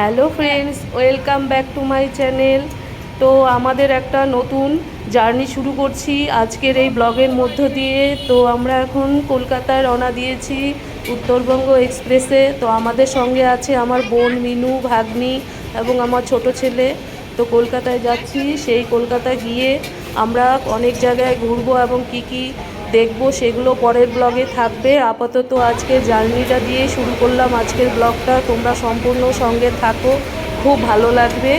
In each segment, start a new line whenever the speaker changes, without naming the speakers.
Hello friends, welcome back to my channel. তো আমাদের একটা নতুন জার্নি শুরু করছি আজকের এই ব্লগের মধ্য দিয়ে। তো আমরা এখন কলকাতায় রওনা দিয়েছি উত্তরবঙ্গ এক্সপ্রেসে। তো আমাদের সঙ্গে আছে আমার বোন মিনু, ভাগ্নি এবং আমার ছোট ছেলে। তো কলকাতায় যাচ্ছি, সেই কলকাতায় গিয়ে আমরা অনেক জায়গায় ঘুরবো এবং কি কি দেখব, সেগুলো পরের ব্লগে থাকবে। আপাতত আজকে জার্নিটা দিয়ে শুরু করলাম। আজকের ব্লগটা তোমরা সম্পূর্ণ সঙ্গে থাকো। খুব ভালো লাগবে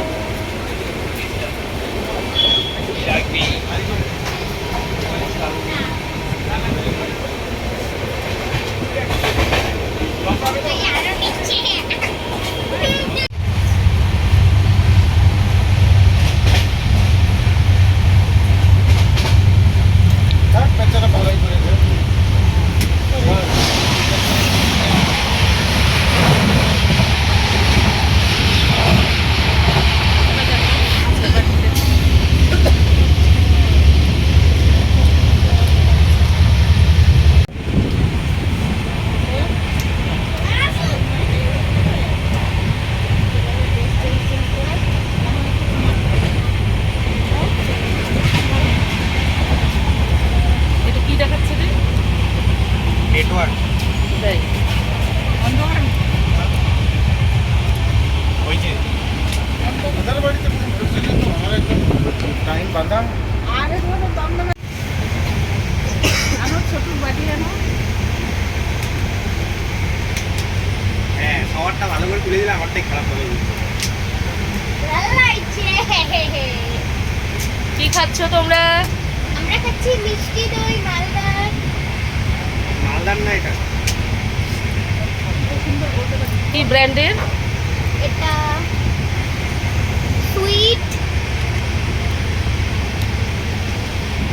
থাক, বেচারা ভালোই করেছে।
এটা কি দেখাচ্ছে রে
নেটওয়ার্ক
দেখ
ওই যে। ওদের বাড়িতে ফোন করছিল তো আমার একটা টাইম বাঁধা
আরে ধরো দম আমার ছোট বাটি আনো
হ্যাঁ সবারটা ভালো করে তুলে দিলে আমারটাই খারাপ হবে
কি খাচ্ছ তোমরা?
আমরা খাচ্ছি মিষ্টি মালদার
না এটা?
কি ব্র্যান্ডের?
এটা সুইট।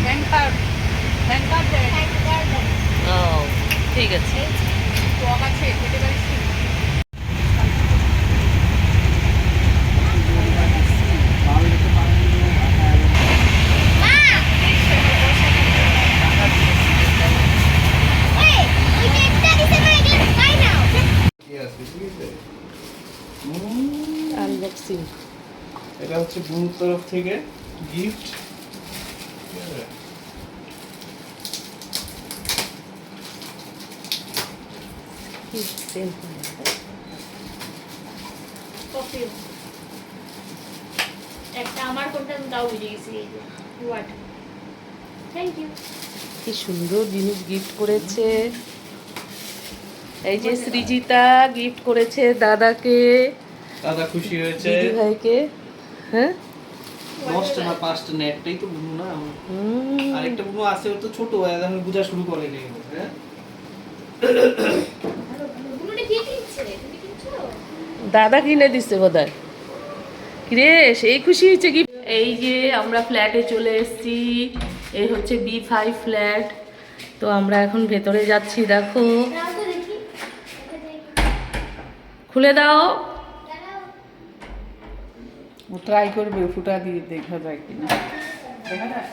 ব্যাংকার
ও ঠিক আছে।
টক আছে খেতে পারিস কি?
আনবক্সিং
এটা হচ্ছে বুনুর তরফ থেকে গিফট
একটা আমার কোনটা বুঝে গেছি হোয়াট থ্যাংক ইউ
কি সুন্দর জিনিস গিফট করেছে। এই যে সৃজিতা গিফট করেছে দাদাকে
দাদা খুশি হয়েছে।
দিদি ভাইকে। হ্যাঁ?
দশটা না পাঁচটা না একটাই তো বুনু না
হুম,
আরেকটা বুনু আছে ও তো ছোট হয় এখন বোঝা শুরু করে নি হ্যাঁ
দাদা কিনে দিচ্ছে বোধ হয় কিরে সেই খুশি হয়েছে কি? এই যে আমরা ফ্ল্যাটে চলে এসেছি এই হচ্ছে বি ফাইভ ফ্ল্যাট তো আমরা এখন ভেতরে যাচ্ছি দেখো
দাও তো দেখি এটা দেখি
খুলে দাও
দাঁড়াও
ও ট্রাই করবে ফুটা দিয়ে দেখা যায় কিনা দেখা যায়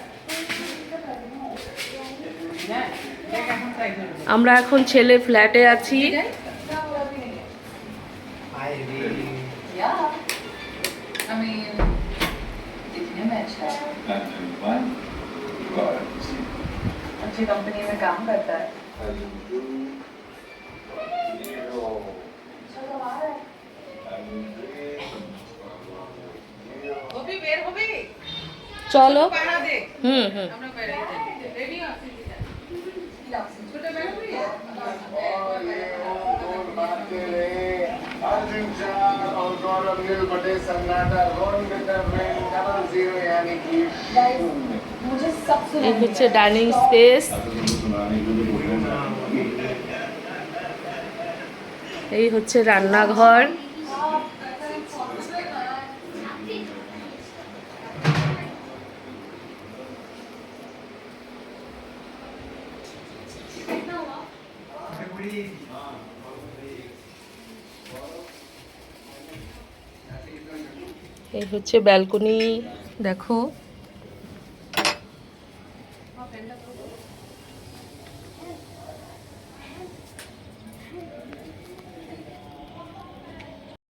দেখ, দেখ এখন try করবে।
আমরা এখন ছেলে ফ্ল্যাটে আছি
Yeah. I mean, दिखने में अच्छा है अच्छी कंपनी में काम करता है
চলো। হুম হুম। এই হচ্ছে ডাইনিং স্পেস এই হচ্ছে রান্নাঘর। এই হচ্ছে ব্যালকনি দেখো।